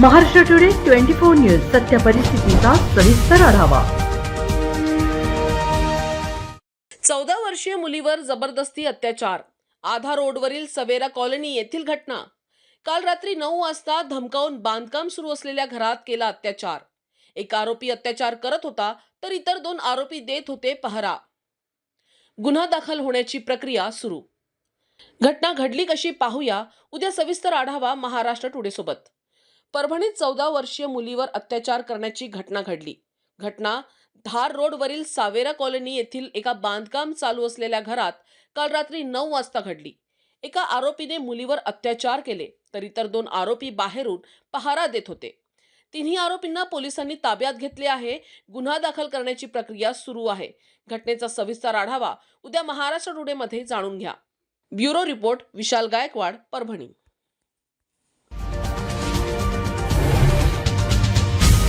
Maharashtra today twenty four news सत्य परिस्थितीचा सविस्तर आढावा. चौदा वर्षीय मुलीवर जबरदस्ती अत्याचार. आधा रोडवरील सवेरा कॉलनी येथील घटना. काल रात्री नऊ वाजता धमकावून बांधकाम सुरू असलेल्या घरात केला अत्याचार. एक आरोपी अत्याचार करत होता तर इतर दोन आरोपी देत होते पहरा. गुन्हा दाखल होण्याची प्रक्रिया सुरू. घटना घडली कशी पाहूया. उद्या सविस्तर आढावा महाराष्ट्र टुडे सोबत. परभणीत चौदा वर्षीय मुलीवर अत्याचार करण्याची घटना घडली. घटना धार रोडवरील सावेरा कॉलनी येथील एका बांधकाम चालू असलेल्या घरात काल रात्री नऊ वाजता घडली. एका आरोपीने मुलीवर अत्याचार केले तर इतर दोन आरोपी बाहेरून पहारा देत होते. तिन्ही आरोपींना पोलिसांनी ताब्यात घेतले आहे गुन्हा दाखल करण्याची प्रक्रिया सुरू आहे. घटनेचा सविस्तर आढावा उद्या महाराष्ट्र टुडेमध्ये जाणून घ्या. Bureau report Vishal Gaikwad Parbhani.